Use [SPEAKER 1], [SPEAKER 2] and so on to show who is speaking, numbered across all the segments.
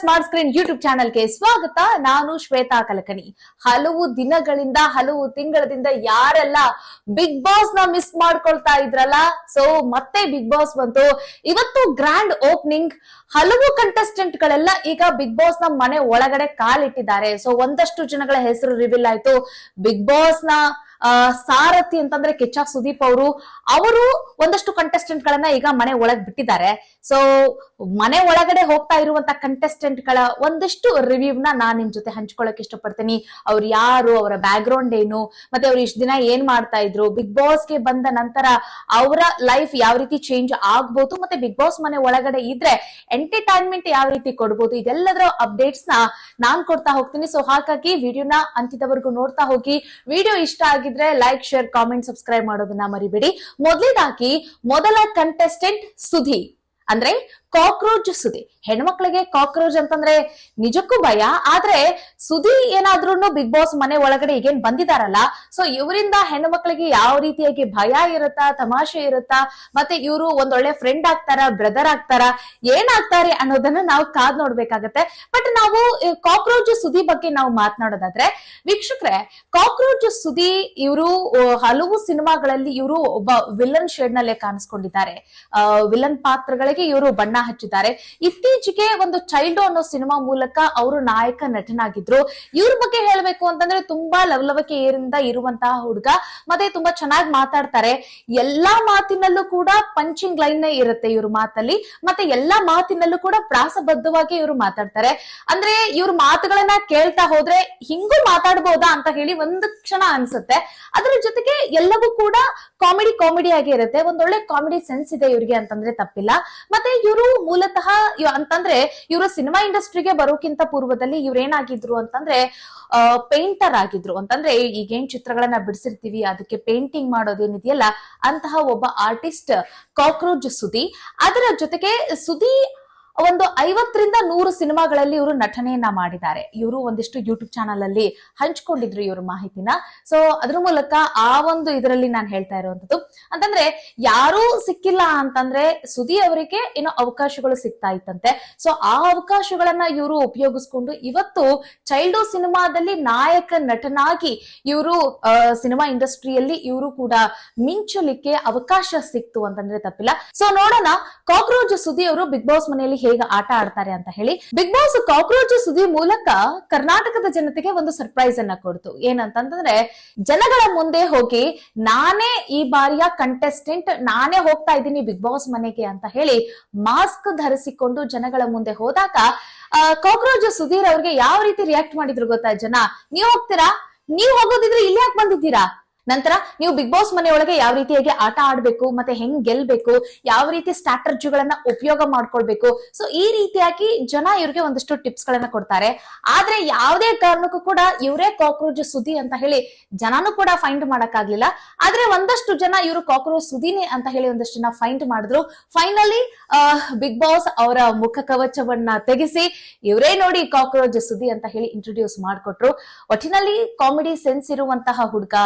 [SPEAKER 1] Smart screen YouTube ಚಾನೆಲ್ಗೆ ಸ್ವಾಗತ. ನಾನು ಶ್ವೇತಾ ಕಲಕಣಿ. ಹಲವು ದಿನಗಳಿಂದ, ಹಲವು ತಿಂಗಳದಿಂದ ಯಾರೆಲ್ಲ ಬಿಗ್ ಬಾಸ್ನ ಮಿಸ್ ಮಾಡ್ಕೊಳ್ತಾ ಇದ್ರಲ್ಲ ಸೊ ಮತ್ತೆ ಬಿಗ್ ಬಾಸ್ ಬಂತು. ಇವತ್ತು ಗ್ರ್ಯಾಂಡ್ ಓಪನಿಂಗ್ ಹಲವು ಕಂಟೆಸ್ಟೆಂಟ್ ಗಳೆಲ್ಲ ಈಗ ಬಿಗ್ ಬಾಸ್ನ ಮನೆ ಒಳಗಡೆ ಕಾಲಿಟ್ಟಿದ್ದಾರೆ. ಸೊ ಒಂದಷ್ಟು ಜನಗಳ ಹೆಸರು ರಿವೀಲ್ ಆಯ್ತು. ಬಿಗ್ ಬಾಸ್ನ ಸಾರಥಿ ಅಂತಂದ್ರೆ ಕಿಚ್ಚ ಸುದೀಪ್ ಅವರು. ಅವರು ಒಂದಷ್ಟು ಕಂಟೆಸ್ಟೆಂಟ್ ಗಳನ್ನ ಈಗ ಮನೆ ಒಳಗ್ ಬಿಟ್ಟಿದ್ದಾರೆ. ಸೊ ಮನೆ ಒಳಗಡೆ ಹೋಗ್ತಾ ಇರುವಂತ ಕಂಟೆಸ್ಟೆಂಟ್ಗಳ ಒಂದಷ್ಟು ರಿವ್ಯೂ ನ ನಾನ್ ನಿಮ್ ಜೊತೆ ಹಂಚ್ಕೊಳಕ್ ಇಷ್ಟಪಡ್ತೀನಿ. ಅವ್ರು ಯಾರು, ಅವರ ಬ್ಯಾಕ್ ಗ್ರೌಂಡ್ ಏನು, ಮತ್ತೆ ಅವ್ರು ಇಷ್ಟು ದಿನ ಏನ್ ಮಾಡ್ತಾ ಇದ್ರು ಬಿಗ್ ಬಾಸ್ಗೆ ಬಂದ ನಂತರ ಅವರ ಲೈಫ್ ಯಾವ ರೀತಿ ಚೇಂಜ್ ಆಗ್ಬಹುದು ಮತ್ತೆ ಬಿಗ್ ಬಾಸ್ ಮನೆ ಒಳಗಡೆ ಇದ್ರೆ ಎಂಟರ್ಟೈನ್ಮೆಂಟ್ ಯಾವ ರೀತಿ ಕೊಡ್ಬೋದು, ಇದೆಲ್ಲದರ ಅಪ್ಡೇಟ್ಸ್ನ ನಾನ್ ಕೊಡ್ತಾ ಹೋಗ್ತೀನಿ. ಸೊ ಹಾಗಾಗಿ ವಿಡಿಯೋನ ಅಂತ್ಯದವರೆಗೂ ನೋಡ್ತಾ ಹೋಗಿ. ವಿಡಿಯೋ ಇಷ್ಟ ಆಗಿದ್ರೆ ಲೈಕ್ ಶೇರ್ ಕಾಮೆಂಟ್ ಸಬ್ಸ್ಕ್ರೈಬ್ ಮಾಡೋದನ್ನ ಮರಿಬೇಡಿ. ಮೊದಲೇದಾಗಿ ಮೊದಲ ಕಂಟೆಸ್ಟೆಂಟ್ ಸುಧಿ ಅಂದ್ರೆ ಕಾಕ್ರೋಚ್ ಸುದಿ. ಹೆಣ್ಮಕ್ಳಿಗೆ ಕಾಕ್ರೋಚ್ ಅಂತಂದ್ರೆ ನಿಜಕ್ಕೂ ಭಯ, ಆದ್ರೆ ಸುದಿ ಏನಾದ್ರೂ ಬಿಗ್ ಬಾಸ್ ಮನೆ ಒಳಗಡೆ ಈಗೇನ್ ಬಂದಿದಾರಲ್ಲ ಸೊ ಇವರಿಂದ ಹೆಣ್ಮಕ್ಳಿಗೆ ಯಾವ ರೀತಿಯಾಗಿ ಭಯ ಇರುತ್ತಾ, ತಮಾಷೆ ಇರುತ್ತಾ, ಮತ್ತೆ ಇವರು ಒಂದೊಳ್ಳೆ ಫ್ರೆಂಡ್ ಆಗ್ತಾರ ಬ್ರದರ್ ಆಗ್ತಾರ, ಏನಾಗ್ತಾರೆ ಅನ್ನೋದನ್ನ ನಾವು ಕಾದ್ ನೋಡ್ಬೇಕಾಗತ್ತೆ. ಬಟ್ ನಾವು ಕಾಕ್ರೋಚ್ ಸುದಿ ಬಗ್ಗೆ ನಾವು ಮಾತನಾಡೋದಾದ್ರೆ, ವೀಕ್ಷಕ್ರೆ ಕಾಕ್ರೋಚ್ ಸುದಿ ಇವರು ಹಲವು ಸಿನಿಮಾಗಳಲ್ಲಿ ಇವರು ಒಬ್ಬ ವಿಲನ್ ಶೇಡ್ ನಲ್ಲೇ ಕಾಣಿಸ್ಕೊಂಡಿದ್ದಾರೆ. ವಿಲನ್ ಪಾತ್ರಗಳಿಗೆ ಇವರು ಬಣ್ಣ ಹಚ್ಚಿದ್ದಾರೆ. ಇತ್ತೀಚೆಗೆ ಒಂದು ಚೈಲ್ಡ್ ಅನ್ನೋ ಸಿನಿಮಾ ಮೂಲಕ ಅವರು ನಾಯಕ ನಟನಾಗಿದ್ರು. ಇವ್ರ ಬಗ್ಗೆ ಹೇಳ್ಬೇಕು ಅಂತಂದ್ರೆ ತುಂಬಾ ಲವಲವಿಕೆಯಿಂದ ಇರುವಂತಹ ಹುಡುಗ. ಮತ್ತೆ ತುಂಬಾ ಚೆನ್ನಾಗಿ ಮಾತಾಡ್ತಾರೆ. ಎಲ್ಲಾ ಮಾತಿನಲ್ಲೂ ಕೂಡ ಪಂಚಿಂಗ್ ಲೈನ್ ಇರುತ್ತೆ ಇವ್ರ ಮಾತಲ್ಲಿ. ಮತ್ತೆ ಎಲ್ಲಾ ಮಾತಿನಲ್ಲೂ ಕೂಡ ಪ್ರಾಸಬದ್ಧವಾಗಿ ಇವರು ಮಾತಾಡ್ತಾರೆ. ಅಂದ್ರೆ ಇವ್ರ ಮಾತುಗಳನ್ನ ಕೇಳ್ತಾ ಹೋದ್ರೆ ಹಿಂಗೂ ಮಾತಾಡ್ಬೋದಾ ಅಂತ ಹೇಳಿ ಒಂದು ಕ್ಷಣ ಅನ್ಸುತ್ತೆ. ಅದರ ಜೊತೆಗೆ ಎಲ್ಲವೂ ಕೂಡ ಕಾಮಿಡಿ ಕಾಮಿಡಿ ಆಗಿ ಇರುತ್ತೆ. ಒಂದೊಳ್ಳೆ ಕಾಮಿಡಿ ಸೆನ್ಸ್ ಇದೆ ಇವ್ರಿಗೆ ಅಂತಂದ್ರೆ ತಪ್ಪಿಲ್ಲ. ಮತ್ತೆ ಇವರು ಮೂಲತಃ ಅಂತಂದ್ರೆ ಇವರು ಸಿನಿಮಾ ಇಂಡಸ್ಟ್ರಿಗೆ ಬರೋಕ್ಕಿಂತ ಪೂರ್ವದಲ್ಲಿ ಇವ್ರೇನಾಗಿದ್ರು ಅಂತಂದ್ರೆ ಪೇಂಟರ್ ಆಗಿದ್ರು. ಅಂತಂದ್ರೆ ಈಗೇನ್ ಚಿತ್ರಗಳನ್ನ ಬಿಡಿಸಿರ್ತೀವಿ, ಅದಕ್ಕೆ ಪೇಂಟಿಂಗ್ ಮಾಡೋದೇನಿದೆಯಲ್ಲ, ಅಂತಹ ಒಬ್ಬ ಆರ್ಟಿಸ್ಟ್ ಕಾಕ್ರೋಚ್ ಸುದಿ. ಅದರ ಜೊತೆಗೆ ಸುದಿ ಒಂದು ಐವತ್ತರಿಂದ ನೂರು ಸಿನಿಮಾಗಳಲ್ಲಿ ಇವರು ನಟನೆಯನ್ನ ಮಾಡಿದ್ದಾರೆ. ಇವರು ಒಂದಿಷ್ಟು ಯೂಟ್ಯೂಬ್ ಚಾನಲ್ ಅಲ್ಲಿ ಹಂಚ್ಕೊಂಡಿದ್ರು ಇವ್ರ ಮಾಹಿತಿನ. ಸೊ ಅದ್ರ ಮೂಲಕ ಆ ಒಂದು ಇದರಲ್ಲಿ ನಾನು ಹೇಳ್ತಾ ಇರುವಂತದ್ದು ಅಂತಂದ್ರೆ ಯಾರೂ ಸಿಕ್ಕಿಲ್ಲ ಅಂತಂದ್ರೆ ಸುದಿ ಅವರಿಗೆ ಏನೋ ಅವಕಾಶಗಳು ಸಿಗ್ತಾ ಇತ್ತಂತೆ. ಸೊ ಆ ಅವಕಾಶಗಳನ್ನ ಇವರು ಉಪಯೋಗಿಸ್ಕೊಂಡು ಇವತ್ತು ಚೈಲ್ಡ್ ಸಿನಿಮಾದಲ್ಲಿ ನಾಯಕ ನಟನಾಗಿ ಇವರು ಸಿನಿಮಾ ಇಂಡಸ್ಟ್ರಿಯಲ್ಲಿ ಇವರು ಕೂಡ ಮಿಂಚಲಿಕ್ಕೆ ಅವಕಾಶ ಸಿಕ್ತು ಅಂತಂದ್ರೆ ತಪ್ಪಿಲ್ಲ. ಸೊ ನೋಡೋಣ ಕಾಕ್ರೋಜ್ ಸುದಿ ಅವರು ಬಿಗ್ ಬಾಸ್ ಮನೆಯಲ್ಲಿ ಹೇಗೆ ಆಟ ಆಡ್ತಾರೆ ಅಂತ ಹೇಳಿ ಬಿಗ್ ಬಾಸ್ ಕಾಕ್ರೋಚ್ ಸುದ್ದಿ ಮೂಲಕ ಕರ್ನಾಟಕದ ಜನತೆಗೆ ಒಂದು ಸರ್ಪ್ರೈಸ್ ಅನ್ನ ಕೊಡ್ತು. ಏನಂತಂದ್ರೆ, ಜನಗಳ ಮುಂದೆ ಹೋಗಿ ನಾನೇ ಈ ಬಾರಿಯ ಕಂಟೆಸ್ಟೆಂಟ್ ನಾನೇ ಹೋಗ್ತಾ ಇದ್ದೀನಿ ಬಿಗ್ ಬಾಸ್ ಮನೆಗೆ ಅಂತ ಹೇಳಿ ಮಾಸ್ಕ್ ಧರಿಸಿಕೊಂಡು ಜನಗಳ ಮುಂದೆ ಹೋದಾಗ ಕಾಕ್ರೋಚ್ ಸುಧೀರ್ ಅವ್ರಿಗೆ ಯಾವ ರೀತಿ ರಿಯಾಕ್ಟ್ ಮಾಡಿದ್ರು ಗೊತ್ತಾ ಜನ? ನೀವ್ ಹೋಗ್ತೀರಾ? ನೀವ್ ಹೋಗೋದಿದ್ರೆ ಇಲ್ಲಿ ಯಾಕೆ ಬಂದಿದ್ದೀರಾ? ನಂತರ ನೀವು ಬಿಗ್ ಬಾಸ್ ಮನೆಯೊಳಗೆ ಯಾವ ರೀತಿಯಾಗಿ ಆಟ ಆಡ್ಬೇಕು, ಮತ್ತೆ ಹೆಂಗ್ ಗೆಲ್ಬೇಕು, ಯಾವ ರೀತಿ ಸ್ಟ್ರಾಟರ್ಜಿಗಳನ್ನ ಉಪಯೋಗ ಮಾಡ್ಕೊಳ್ಬೇಕು ಸೊ ಈ ರೀತಿಯಾಗಿ ಜನ ಇವ್ರಿಗೆ ಒಂದಷ್ಟು ಟಿಪ್ಸ್ ಗಳನ್ನ ಕೊಡ್ತಾರೆ. ಆದ್ರೆ ಯಾವುದೇ ಕಾರಣಕ್ಕೂ ಕೂಡ ಇವರೇ ಕಾಕ್ರೋಚ್ ಸುದಿ ಅಂತ ಹೇಳಿ ಜನನು ಕೂಡ ಫೈಂಡ್ ಮಾಡಕ್ಕಾಗ್ಲಿಲ್ಲ. ಆದ್ರೆ ಒಂದಷ್ಟು ಜನ ಇವರು ಕಾಕ್ರೋಚ್ ಸುದಿನಿ ಅಂತ ಹೇಳಿ ಒಂದಷ್ಟು ಜನ ಫೈಂಡ್ ಮಾಡಿದ್ರು. ಫೈನಲಿ ಬಿಗ್ ಬಾಸ್ ಅವರ ಮುಖ ಕವಚವನ್ನ ತೆಗೆಸಿ ಇವರೇ ನೋಡಿ ಕಾಕ್ರೋಚ್ ಸುದಿ ಅಂತ ಹೇಳಿ ಇಂಟ್ರೊಡ್ಯೂಸ್ ಮಾಡ್ಕೊಟ್ರು. ಒಟ್ಟಿನಲ್ಲಿ ಕಾಮಿಡಿ ಸೆನ್ಸ್ ಇರುವಂತಹ ಹುಡುಗ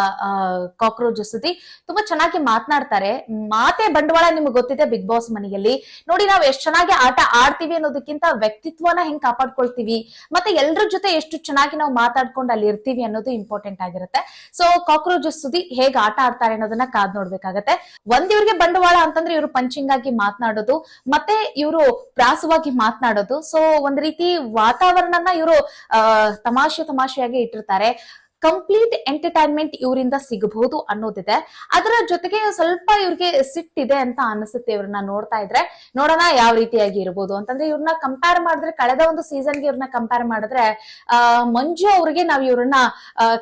[SPEAKER 1] ಕಾಕ್ರೋಚ್ ಸುದ್ದಿ ತುಂಬಾ ಚೆನ್ನಾಗಿ ಮಾತನಾಡ್ತಾರೆ. ಮಾತೆ ಬಂಡವಾಳ ನಿಮ್ಗೆ ಗೊತ್ತಿದೆ ಬಿಗ್ ಬಾಸ್ ಮನೆಯಲ್ಲಿ. ನೋಡಿ ನಾವು ಎಷ್ಟು ಚೆನ್ನಾಗಿ ಆಟ ಆಡ್ತೀವಿ ಅನ್ನೋದಕ್ಕಿಂತ ವ್ಯಕ್ತಿತ್ವನ ಹೆಂಗ್ ಕಾಪಾಡ್ಕೊಳ್ತೀವಿ, ಮತ್ತೆ ಎಲ್ರ ಜೊತೆ ಎಷ್ಟು ಚೆನ್ನಾಗಿ ನಾವು ಮಾತಾಡ್ಕೊಂಡು ಅಲ್ಲಿ ಇರ್ತೀವಿ ಅನ್ನೋದು ಇಂಪಾರ್ಟೆಂಟ್ ಆಗಿರುತ್ತೆ. ಸೊ ಕಾಕ್ರೋಚ್ ಸುದ್ದಿ ಹೇಗೆ ಆಟ ಆಡ್ತಾರೆ ಅನ್ನೋದನ್ನ ಕಾದ್ ನೋಡ್ಬೇಕಾಗತ್ತೆ. ಒಂದ್ ಇವ್ರಿಗೆ ಬಂಡವಾಳ ಅಂತಂದ್ರೆ ಇವರು ಪಂಚಿಂಗ್ ಆಗಿ ಮಾತನಾಡೋದು, ಮತ್ತೆ ಇವರು ಪ್ರಾಸವಾಗಿ ಮಾತನಾಡೋದು. ಸೊ ಒಂದ್ ರೀತಿ ವಾತಾವರಣನ ಇವರು ತಮಾಷೆ ತಮಾಷೆಯಾಗಿ ಇಟ್ಟಿರ್ತಾರೆ. ಕಂಪ್ಲೀಟ್ ಎಂಟರ್ಟೈನ್ಮೆಂಟ್ ಇವರಿಂದ ಸಿಗಬಹುದು ಅನ್ನೋದಿದೆ. ಅದರ ಜೊತೆಗೆ ಸ್ವಲ್ಪ ಇವ್ರಿಗೆ ಸಿಟ್ಟಿದೆ ಅಂತ ಅನಿಸುತ್ತೆ ಇವ್ರನ್ನ ನೋಡ್ತಾ ಇದ್ರೆ. ನೋಡೋಣ ಯಾವ ರೀತಿಯಾಗಿ ಇರ್ಬೋದು. ಅಂತಂದ್ರೆ ಇವ್ರನ್ನ ಕಂಪೇರ್ ಮಾಡಿದ್ರೆ ಕಳೆದ ಒಂದು ಸೀಸನ್ಗೆ ಇವ್ರನ್ನ ಕಂಪೇರ್ ಮಾಡಿದ್ರೆ ಮಂಜು ಅವ್ರಿಗೆ ನಾವು ಇವ್ರನ್ನ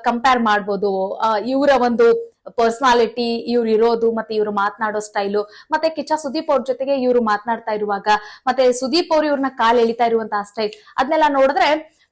[SPEAKER 1] ಕಂಪೇರ್ ಮಾಡ್ಬೋದು. ಇವರ ಒಂದು ಪರ್ಸನಾಲಿಟಿ ಇವ್ರು ಇರೋದು, ಮತ್ತೆ ಇವ್ರು ಮಾತನಾಡೋ ಸ್ಟೈಲು ಮತ್ತೆ ಕಿಚ್ಚ ಸುದೀಪ್ ಅವ್ರ ಜೊತೆಗೆ ಇವ್ರು ಮಾತನಾಡ್ತಾ ಇರುವಾಗ, ಮತ್ತೆ ಸುದೀಪ್ ಅವ್ರು ಇವ್ರನ್ನ ಕಾಲ್ ಎಳಿತಾ ಇರುವಂತಹ ಸ್ಟೈಲ್ ಅದನ್ನೆಲ್ಲ ನೋಡಿದ್ರೆ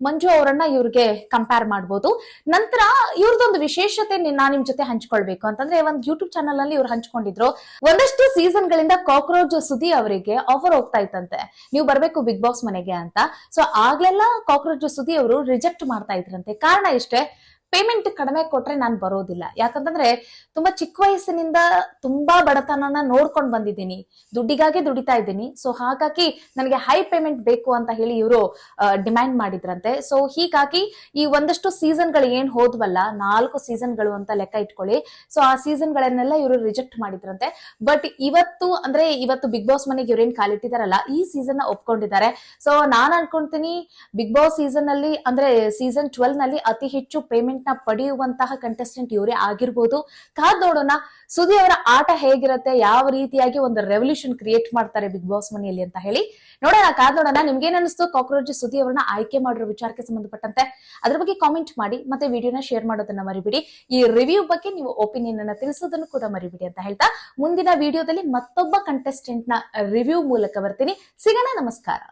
[SPEAKER 1] ಮಂಜು ಅವರನ್ನ ಇವ್ರಿಗೆ ಕಂಪೇರ್ ಮಾಡ್ಬೋದು. ನಂತರ ಇವ್ರದೊಂದು ವಿಶೇಷತೆ ನಾನು ನಿಮ್ ಜೊತೆ ಹಂಚ್ಕೊಳ್ಬೇಕು. ಅಂತಂದ್ರೆ ಒಂದು ಯೂಟ್ಯೂಬ್ ಚಾನಲ್ ಅಲ್ಲಿ ಇವ್ರು ಹಂಚ್ಕೊಂಡಿದ್ರು. ಒಂದಷ್ಟು ಸೀಸನ್ ಗಳಿಂದ ಕಾಕ್ರೋಚ್ ಸುದಿ ಅವರಿಗೆ ಆಫರ್ ಹೋಗ್ತಾ ಇತ್ತಂತೆ. ನೀವು ಬರ್ಬೇಕು ಬಿಗ್ ಬಾಸ್ ಮನೆಗೆ ಅಂತ. ಸೊ ಆಗ್ಲೆಲ್ಲ ಕಾಕ್ರೋಚ್ ಸುದಿ ಅವರು ರಿಜೆಕ್ಟ್ ಮಾಡ್ತಾ ಇದ್ರಂತೆ. ಕಾರಣ ಇಷ್ಟೇ ಪೇಮೆಂಟ್ ಕಡಿಮೆ ಕೊಟ್ರೆ ನಾನು ಬರೋದಿಲ್ಲ. ಯಾಕಂತಂದ್ರೆ ತುಂಬಾ ಚಿಕ್ಕ ವಯಸ್ಸಿನಿಂದ ತುಂಬಾ ಬಡತನನ ನೋಡ್ಕೊಂಡು ಬಂದಿದ್ದೀನಿ. ದುಡ್ಡಿಗಾಗಿ ದುಡಿತಾ ಇದ್ದೀನಿ. ಸೊ ಹಾಗಾಗಿ ನನಗೆ ಹೈ ಪೇಮೆಂಟ್ ಬೇಕು ಅಂತ ಹೇಳಿ ಇವರು ಡಿಮ್ಯಾಂಡ್ ಮಾಡಿದ್ರಂತೆ. ಸೊ ಹೀಗಾಗಿ ಈ ಒಂದಷ್ಟು ಸೀಸನ್ಗಳು ಏನ್ ಹೋದ್ವಲ್ಲ, ನಾಲ್ಕು ಸೀಸನ್ಗಳು ಅಂತ ಲೆಕ್ಕ ಇಟ್ಕೊಳ್ಳಿ. ಸೊ ಆ ಸೀಸನ್ ಗಳನ್ನೆಲ್ಲ ಇವರು ರಿಜೆಕ್ಟ್ ಮಾಡಿದ್ರಂತೆ. ಬಟ್ ಇವತ್ತು ಅಂದ್ರೆ ಇವತ್ತು ಬಿಗ್ ಬಾಸ್ ಮನೆಗೆ ಇವ್ರೇನ್ ಕಾಲಿಟ್ಟಿದಾರಲ್ಲ, ಈ ಸೀಸನ್ನ ಒಪ್ಕೊಂಡಿದ್ದಾರೆ. ಸೊ ನಾನ್ ಅನ್ಕೊಂತೀನಿ ಬಿಗ್ ಬಾಸ್ ಸೀಸನ್ ಅಲ್ಲಿ ಅಂದ್ರೆ ಸೀಸನ್ ಟ್ವೆಲ್ನಲ್ಲಿ ಅತಿ ಹೆಚ್ಚು ಪೇಮೆಂಟ್ ನ ಪಡೆಯುವಂತಹ ಕಂಟೆಸ್ಟೆಂಟ್ ಇವರೇ ಆಗಿರ್ಬೋದು. ಕಾದ್ ನೋಡೋಣ ಸುದಿ ಅವರ ಆಟ ಹೇಗಿರುತ್ತೆ, ಯಾವ ರೀತಿಯಾಗಿ ಒಂದು ರೆವಲ್ಯೂಷನ್ ಕ್ರಿಯೇಟ್ ಮಾಡ್ತಾರೆ ಬಿಗ್ ಬಾಸ್ ಮನೆಯಲ್ಲಿ ಅಂತ ಹೇಳಿ. ನೋಡೋಣ, ಕಾದ್ ನೋಡೋಣ ನಿಮ್ಗೆ ಅನಿಸ್ತು ಕಾಕ್ರೋಚ್ ಸುದಿ ಅವರನ್ನ ಆಯ್ಕೆ ಮಾಡಿರೋ ವಿಚಾರಕ್ಕೆ ಸಂಬಂಧಪಟ್ಟಂತೆ? ಅದ್ರ ಬಗ್ಗೆ ಕಾಮೆಂಟ್ ಮಾಡಿ, ಮತ್ತೆ ವಿಡಿಯೋನ ಶೇರ್ ಮಾಡೋದನ್ನ ಮರಿಬಿಡಿ. ಈ ರಿವ್ಯೂ ಬಗ್ಗೆ ನೀವು ಒಪಿನಿಯನ್ ಅನ್ನ ತಿಳಿಸೋದನ್ನು ಕೂಡ ಮರಿಬಿಡಿ ಅಂತ ಹೇಳ್ತಾ ಮುಂದಿನ ವಿಡಿಯೋದಲ್ಲಿ ಮತ್ತೊಬ್ಬ ಕಂಟೆಸ್ಟೆಂಟ್ನ ರಿವ್ಯೂ ಮೂಲಕ ಬರ್ತೀನಿ. ಸಿಗೋಣ, ನಮಸ್ಕಾರ.